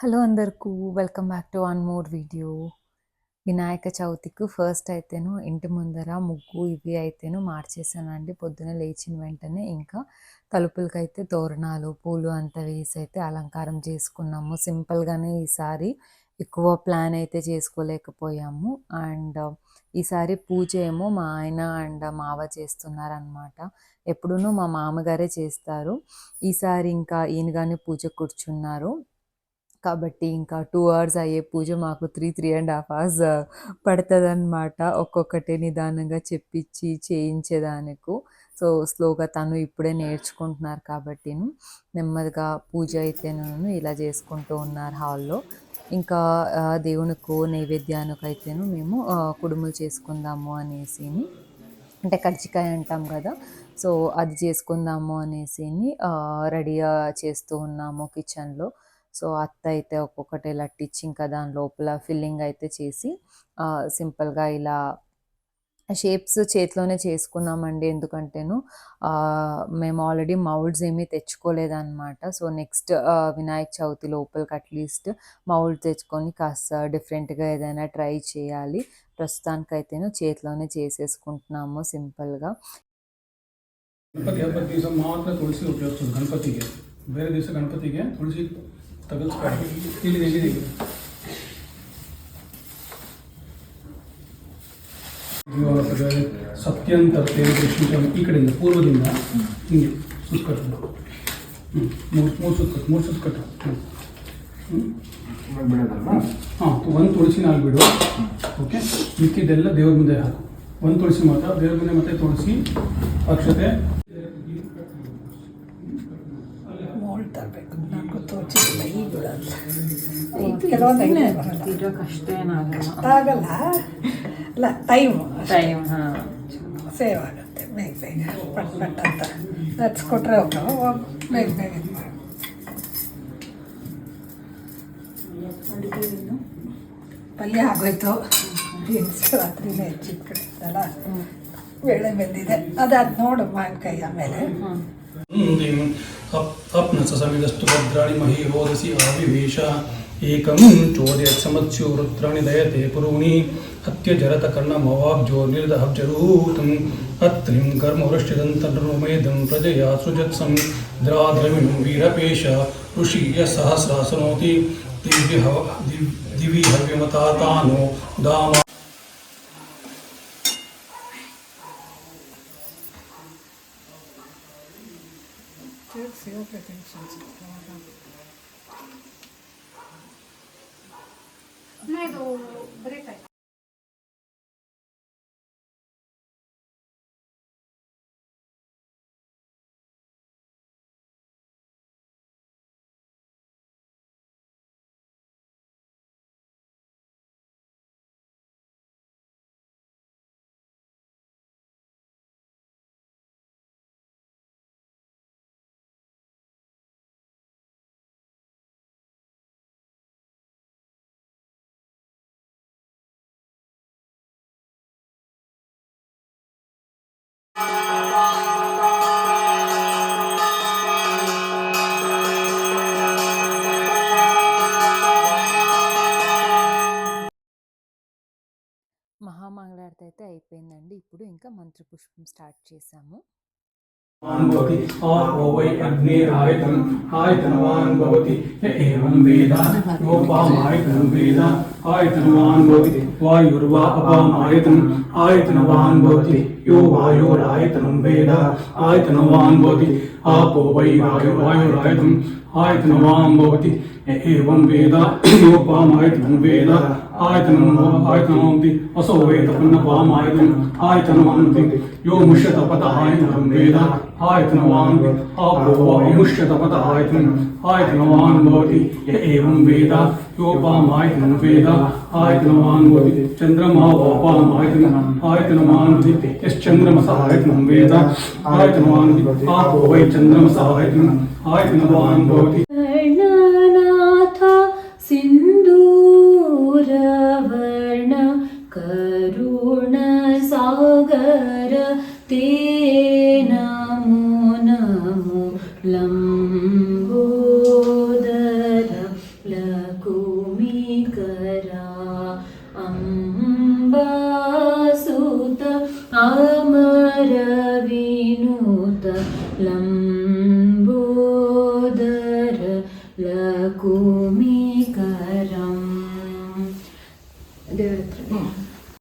Hello అందరికీ welcome back to one more video. Vinayaka చవితికి first అయితేను ఇంటి ముందర ముగ్గు ఇవి అయితేను మార్చేసానండి పొద్దున లేచిన వెంటనే ఇంకా తలుపులకైతే తోరణాలు పూలు అంతా వేసి అయితే అలంకారం చేసుకున్నాము. సింపుల్గానే ఈసారి ఎక్కువ ప్లాన్ అయితే చేసుకోలేకపోయాము. అండ్ ఈసారి పూజ ఏమో మా ఆయన అండ్ మావ చేస్తున్నారనమాట ఎప్పుడూ మా మామగారే చేస్తారు. ఈసారి ఇంకా ఈయనగానే పూజ కూర్చున్నారు. కాబట్టి ఇంకా టూ అవర్స్ అయ్యే పూజ మాకు three three and half hours uh, పడుతుందన్నమాట. ఒక్కొక్కటి నిదానంగా చెప్పించి చేయించేదానికి. సో స్లోగా తను ఇప్పుడే నేర్చుకుంటున్నారు కాబట్టి నెమ్మదిగా పూజ అయితే నేను ఇలా చేసుకుంటూ ఉన్నారు హాల్లో. ఇంకా దేవునికి నైవేద్యానికి అయితేను మేము కుడుములు చేసుకుందాము అనేసి అంటే కజ్జికాయ అంటాం కదా. సో అది చేసుకుందాము అనేసి రెడీగా చేస్తూ ఉన్నాము కిచెన్లో సో అత్త అయితే ఒక్కొక్కటి ఇలా టీచింగ్ కదా లోపల ఫిల్లింగ్ అయితే చేసి సింపుల్గా ఇలా షేప్స్ చేతిలోనే చేసుకున్నామండి. ఎందుకంటేను మేము ఆల్రెడీ మౌల్డ్స్ ఏమీ తెచ్చుకోలేదన్నమాట. సో నెక్స్ట్ వినాయక చవితి లోపలికి అట్లీస్ట్ మౌల్డ్ తెచ్చుకొని కాస్త డిఫరెంట్గా ఏదైనా ట్రై చేయాలి. ప్రస్తుతానికైతేను చేతిలోనే చేసేసుకుంటున్నాము సింపుల్గా. గణపతి గణపతి తులసి ఉపయోగిస్తుంది గణపతికి. వేరే దిశ గణపతికి. తులసి ತಗಲ್ಸ್ಕೊಂಡು ಇಲ್ಲಿ ಇಲ್ಲಿ ಸತ್ಯಂತರತೆ ಈ ಕಡೆಯಿಂದ ಪೂರ್ವದಿಂದ ಹಿಂಗೆ ಸುಸ್ಕಟ್ಟು ಹ್ಞೂ ಮೂರು ಮೂರು ಸುತ್ಕಟ್ಟು ಮೂರು ಸುತ್ಕಟ್ಟು ಹ್ಞೂ ಹಾಂ, ಒಂದು ತುಳಸಿನ ಬಿಡು ಓಕೆ? ಮಿಕ್ಕಿದ್ದೆಲ್ಲ ದೇವ್ರ ಮುಂದೆ ಹಾಕು. ಒಂದು ತುಳಸಿ ಮಾತ್ರ, ದೇವ್ರ ಮುಂದೆ ಮತ್ತೆ ತುಳಸಿ, ಅಕ್ಷತೆ. ಕೆಲವೊಂದು ಐಡಿಯಾ ಬರಲ್ಲ. ಕಷ್ಟ ಆಗಲ್ಲ. ಅಲ್ಲ ಟೈಮ್ ಟೈಮ್ ಹಾಂ. ಸೇವ್ ಆಗುತ್ತೆ. ಬೇಗ ಬೇಗ. ಪಟ್ ಪಟ್ ಅಂತ. ಹಚ್ಕೊಟ್ರೆ ಹೋಗೋ. ಬೇಗ ಬೇಗ ಇದು ಮಾಡಿ. ಪಲ್ಯ ಆಗೋಯ್ತು. ಬೀನ್ಸ್ ರಾತ್ರಿನೇ ಹೆಚ್ಚಿಟ್ಬಿಟ್ಟಿದ್ದಲ್ಲ ಬೇಳೆ ಬೆಂದಿದೆ. ಅದಾದ ನೋಡು ಮಾವಿನಕಾಯಿ ಆಮೇಲೆ. ಅಪ್ನ ಸಮಿದಷ್ಟು ಭದ್ರಾಣಿ ಮಹಿ ಹೋದಸಿ ಆವಿವೇಶ. एकं चोदयत् समत्स्यो वृत्राणि दयते पुरूणि हत्यजरतकर्णमवाब्जो निर्दहब्जरूतम् अत्रिं कर्मवृष्टिदन्तनृमेदं प्रजया सुजत्सं द्राद्रविणं वीरपेश ऋषि यः सहस्रासनोति दिव्यहव दिवि हव्यमतातानो दामा ಇದು ಬರೀ పదార్థ అయితే అయిపోయిందండి. ఇప్పుడు ఇంకా మంత్ర పుష్పం స్టార్ట్ చేసాము భవతి ఆయతనవాన్ భవతి ఏవం వేద ఆయతనవాన్ భవతి. यो वायोरायतनं वेद आयतनवान् भवति। आपो वै वायु वायुरायतम् आयतनवान् भवति। एवं वेद योपामायतनं वेद, आयतनं आयतनमन्ति असो वेद पुनपामायतम् आयतनमन्ति यो मुष्यतपत आयतनं वेद आयतनवान् आपो वायुष्यतपत आयतन्। आयतनवान् भवति य एवं वेद योपामायतनं वेद आयतनवान् भवति चन्द्रमा वापामायतनम् आयतनवान् भवति यश्चन्द्रमस आयतनं वेद आयतनवान् आपो वै चन्द्रमस आयतनम् आयतनवान् भवति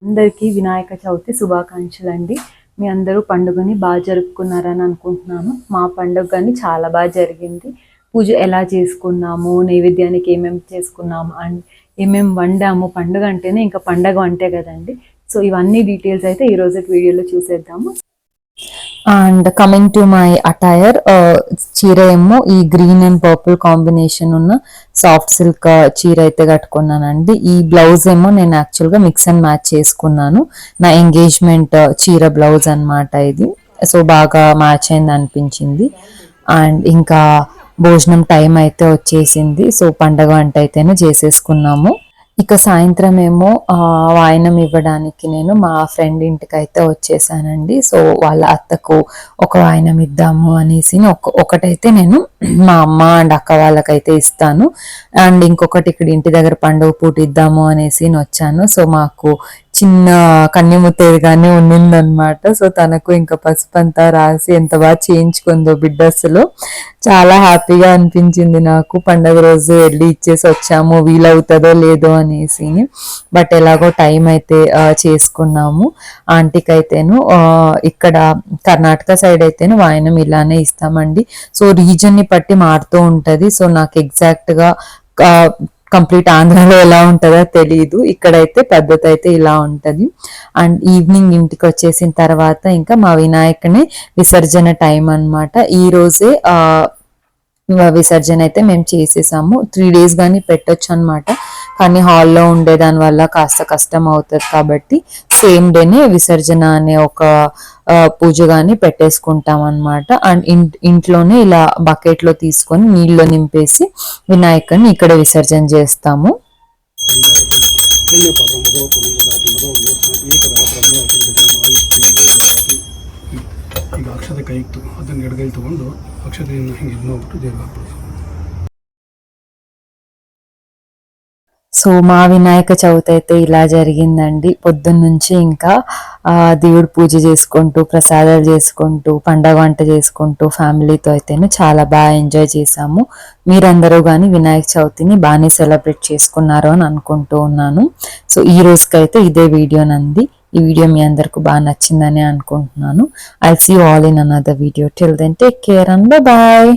అందరికీ వినాయక చవితి శుభాకాంక్షలు అండి మీ అందరూ పండుగని బాగా జరుపుకున్నారని అనుకుంటున్నాను. మా పండుగ కానీ చాలా బాగా జరిగింది. పూజ ఎలా చేసుకున్నాము నైవేద్యానికి ఏమేమి చేసుకున్నాము అండ్ ఏమేమి వండాము. పండుగ అంటేనే ఇంకా పండగ అంటే కదండి. సో ఇవన్నీ డీటెయిల్స్ అయితే ఈ రోజు వీడియోలో చూసేద్దాము. And coming to my attire చీర ఏమో ఈ గ్రీన్ అండ్ పర్పుల్ కాంబినేషన్ ఉన్న సాఫ్ట్ సిల్క్ uh, చీర అయితే కట్టుకున్నానండి. ఈ బ్లౌజ్ ఏమో నేను యాక్చువల్గా మిక్స్ అండ్ మ్యాచ్ చేసుకున్నాను. నా ఎంగేజ్మెంట్ uh, చీర బ్లౌజ్ అనమాట ఇది. సో బాగా మ్యాచ్ అయింది అనిపించింది. అండ్ ఇంకా భోజనం టైం అయితే వచ్చేసింది. సో పండగ వంట అయితేనే చేసేసుకున్నాము. ఇక సాయంత్రం ఏమో వాయనం ఇవ్వడానికి నేను మా ఫ్రెండ్ ఇంటికి అయితే వచ్చేసానండి. సో వాళ్ళ అత్తకు ఒక వాయనం ఇద్దాము అనేసి ఒక ఒకటైతే నేను మా అమ్మ అండ్ అక్క వాళ్ళకైతే ఇస్తాను. అండ్ ఇంకొకటి ఇక్కడ ఇంటి దగ్గర పండుగ పూట ఇద్దాము అనేసి నేను వచ్చాను. సో మాకు చిన్న కన్యముత్తేదిగానే ఉన్నిందనమాట సో తనకు ఇంకా పసుపు అంతా రాసి ఎంత బాగా చేయించుకుందో బిడ్డ అసలు చాలా హ్యాపీగా అనిపించింది నాకు. పండగ రోజు వెళ్ళి ఇచ్చేసి వచ్చాము. వీలవుతుందో లేదో అనేసి. బట్ ఎలాగో టైం అయితే చేసుకున్నాము. ఆంటీకి అయితేను ఇక్కడ కర్ణాటక సైడ్ అయితేను వాయనం ఇలానే ఇస్తామండి. సో రీజన్ని బట్టి మారుతూ ఉంటుంది. సో నాకు ఎగ్జాక్ట్గా కంప్లీట్ ఆంధ్రాలో ఎలా ఉంటుందో తెలియదు ఇక్కడైతే పద్ధతి అయితే ఇలా ఉంటది. అండ్ ఈవినింగ్ ఇంటికి వచ్చేసిన తర్వాత ఇంకా మా వినాయకుని విసర్జన టైం అన్నమాట. ఈ రోజే విసర్జన అయితే మేము చేసేసాము. త్రీ డేస్ కానీ పెట్టొచ్చు అనమాట కానీ హాల్లో ఉండే దాని వల్ల కాస్త కష్టం అవుతుంది కాబట్టి సేమ్ డేనే విసర్జన అనే ఒక ఆ, పూజ కానీ పెట్టేసుకుంటాం అనమాట అండ్ ఇన్- ఇంట్లోనే ఇలా బకెట్ లో తీసుకొని నీళ్ళు నింపేసి వినాయకుడిని ఇక్కడ విసర్జన చేస్తాము ಈಗ ಅಕ್ಷತೆ ಕೈ ಇತ್ತು ಅದನ್ನು ಎಡಗೈ ತಗೊಂಡು ಅಕ್ಷತೆಯನ್ನು ಹಿಂಗೆ ಇದು ನೋಡ್ಬಿಟ್ಟು ದೇವ್ರಿಗೆ ಹಾಕ್ಬಿಡೋದು సో మా వినాయక చవితి అయితే ఇలా జరిగిందండి. పొద్దున్న నుంచి ఇంకా దేవుడు పూజ చేసుకుంటూ ప్రసాదాలు చేసుకుంటూ పండగ వంట చేసుకుంటూ ఫ్యామిలీతో అయితేనే చాలా బాగా ఎంజాయ్ చేశాము. మీరందరూ కానీ వినాయక చవితిని బాగానే సెలబ్రేట్ చేసుకున్నారు అని అనుకుంటూ ఉన్నాను. సో ఈ రోజుకైతే ఇదే వీడియో నంది. ఈ వీడియో మీ అందరికి బాగా నచ్చిందని అనుకుంటున్నాను. I see all in another video till then take care and bye